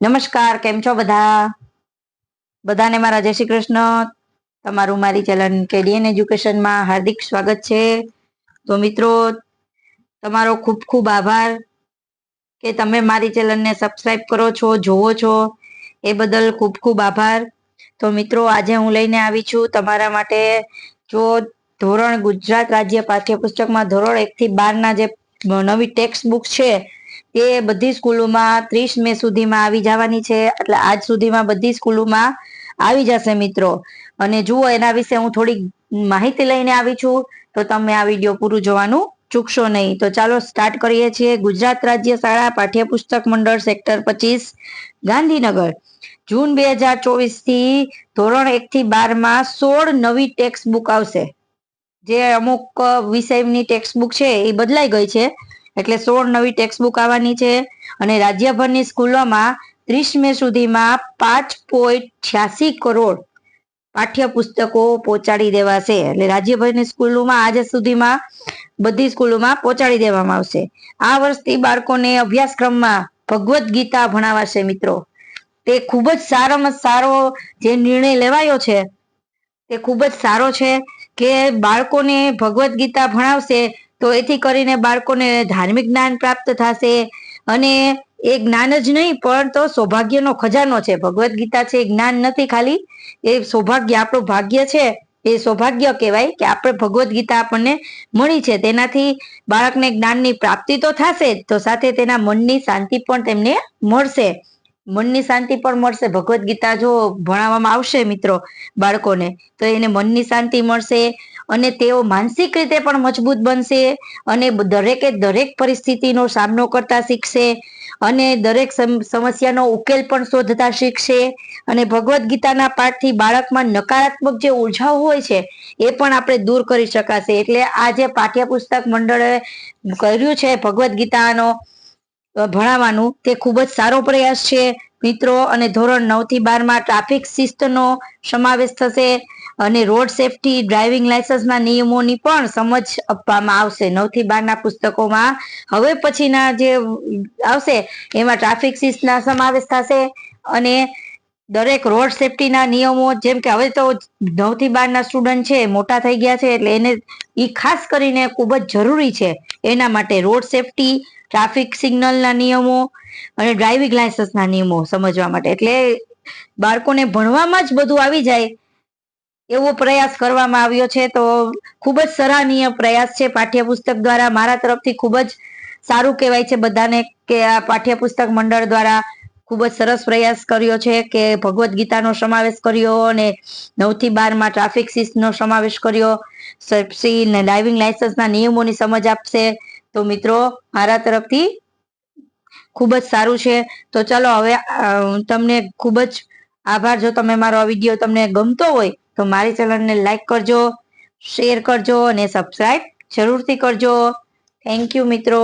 નમસ્કાર, કેમ છો બધા? બધાને મારા જય શ્રી કૃષ્ણ. તમારું મારી ચલન કેડીએન એજ્યુકેશનમાં હાર્દિક સ્વાગત છે. તો મિત્રો, તમારો ખૂબ ખૂબ આભાર કે તમે મારી ચેનલને સબસ્ક્રાઇબ કરો છો, જોવો છો. એ બદલ ખૂબ ખૂબ આભાર. તો મિત્રો, આજે હું લઈને આવી છું તમારા માટે જો ધોરણ ગુજરાત રાજ્ય પાઠ્યપુસ્તકમાં ધોરણ એક થી બાર ના જે નવી ટેક્સ્ટ બુક છે તે બધી સ્કૂલોમાં ત્રીસ મે સુધીમાં આવી જવાની છે. એટલે આજ સુધીમાં બધી સ્કૂલોમાં આવી જશે મિત્રો. અને જુઓ, એના વિશે હું થોડીક માહિતી લઈને આવી છું. તો તમે આ વીડિયો પૂરું જોવાનું ચૂકશો નહીં. તો ચાલો સ્ટાર્ટ કરીએ છીએ. ગુજરાત રાજ્ય શાળા પાઠ્યપુસ્તક મંડળ સેક્ટર પચીસ, ગાંધીનગર. જૂન બે હજાર ચોવીસથી ધોરણ એક થી બારમાં સોળ નવી ટેક્સ્ટ બુક આવશે. જે અમુક વિષયની ટેક્સ્ટ બુક છે, એ બદલાઈ ગઈ છે. એટલે સોળ નવી ટેક્સ્ટબુક આવવાની છે અને રાજ્યભરની સ્કૂલોમાં ત્રીસ મે સુધીમાં પાંચ પોઈન્ટ છ્યાસી કરોડ પાઠ્યપુસ્તકો પહોંચાડી દેવાશે. એટલે રાજ્યભરની સ્કૂલોમાં આજે સુધીમાં બધી સ્કૂલોમાં પહોંચાડી દેવામાં આવશે. આ વર્ષથી બાળકોને અભ્યાસક્રમમાં ભગવદ્ ગીતા ભણાવાશે મિત્રો. તે ખૂબ જ સારામાં સારો જે નિર્ણય લેવાયો છે, તે ખૂબ જ સારો છે કે બાળકોને ભગવદ્ ગીતા ભણાવશે તો એથી કરીને બાળકોને ધાર્મિક જ્ઞાન પ્રાપ્ત થશે. અને એ જ્ઞાન જ નહીં, પણ તો સૌભાગ્યનો ખજાનો છે. ભગવદ્ ગીતા છે જ્ઞાન નથી ખાલી. એ સૌભાગ્ય આપણું ભાગ્ય છે. એ સૌભાગ્ય કહેવાય કે આપણે ભગવદ્ ગીતા આપણને મળી છે. તેનાથી બાળકને જ્ઞાનની પ્રાપ્તિ તો થશે જ, તો સાથે તેના મનની શાંતિ પણ તેમને મળશે. મનની શાંતિ પણ મળશે. ભગવદ્ ગીતા જો ભણાવવામાં આવશે મિત્રો બાળકોને, તો એને મનની શાંતિ મળશે અને તેઓ માનસિક રીતે પણ મજબૂત બનશે અને દરેકે દરેક પરિસ્થિતિનો સામનો કરતા શીખશે અને દરેક સમસ્યાનો ઉકેલ પણ શોધતા શીખશે અને ભગવદ્ ગીતાના પાઠથી બાળકમાં નકારાત્મક જે ઉર્જાઓ હોય છે, એ પણ આપણે દૂર કરી શકાશે. એટલે આ જે પાઠ્યપુસ્તક મંડળે કર્યું છે ભગવદ્ ગીતાનો ભણાવવાનું તે ખૂબ જ સારો પ્રયાસ છે. મિત્રો, અને ધોરણ નવથી બારમાં ટ્રાફિક શિસ્તનો સમાવેશ થશે અને રોડ સેફટી ડ્રાઇવિંગ લાયસન્સના નિયમોની પણ સમજ આપવામાં આવશે. નવથી બાર ના પુસ્તકોમાં હવે પછીના જે આવશે, એમાં ટ્રાફિક શિસ્તના સમાવેશ થશે અને દરેક રોડ સેફટીના નિયમો, જેમ કે હવે તો નવથી બાર ના સ્ટુડન્ટ છે, મોટા થઈ ગયા છે, એટલે એને એ ખાસ કરીને ખૂબ જ જરૂરી છે. એના માટે રોડ સેફટી ટ્રાફિક સિગ્નલના નિયમો અને ડ્રાઇવિંગ લાયસન્સના નિયમો સમજવા માટે. એટલે બાળકોને ભણવામાં જ બધું આવી જાય એવો પ્રયાસ કરવામાં આવ્યો છે, તો ખૂબ જ સરાહનીય પ્રયાસ છે પાઠ્યપુસ્તક દ્વારા. મારા તરફથી ખૂબ જ સારું કહેવાય છે બધાને કે આ પાઠ્યપુસ્તક મંડળ દ્વારા ખૂબ જ સરસ પ્રયાસ કર્યો છે કે ભગવદ્ ગીતાનો સમાવેશ કર્યો અને નવથી બારમાં ટ્રાફિક શિસ્તનો સમાવેશ કર્યો. ને ડ્રાઇવિંગ લાયસન્સના નિયમોની સમજ આપશે. તો મિત્રો, મારા તરફથી ખૂબ જ સારું છે. તો ચાલો હવે તમને ખૂબ જ આભાર. જો તમે મારો આ વીડિયો તમને ગમતો હોય, તો મારી ચેનલને લાઈક કરજો, શેર કરજો અને સબસ્ક્રાઈબ જરૂરથી કરજો. થેન્ક યુ મિત્રો.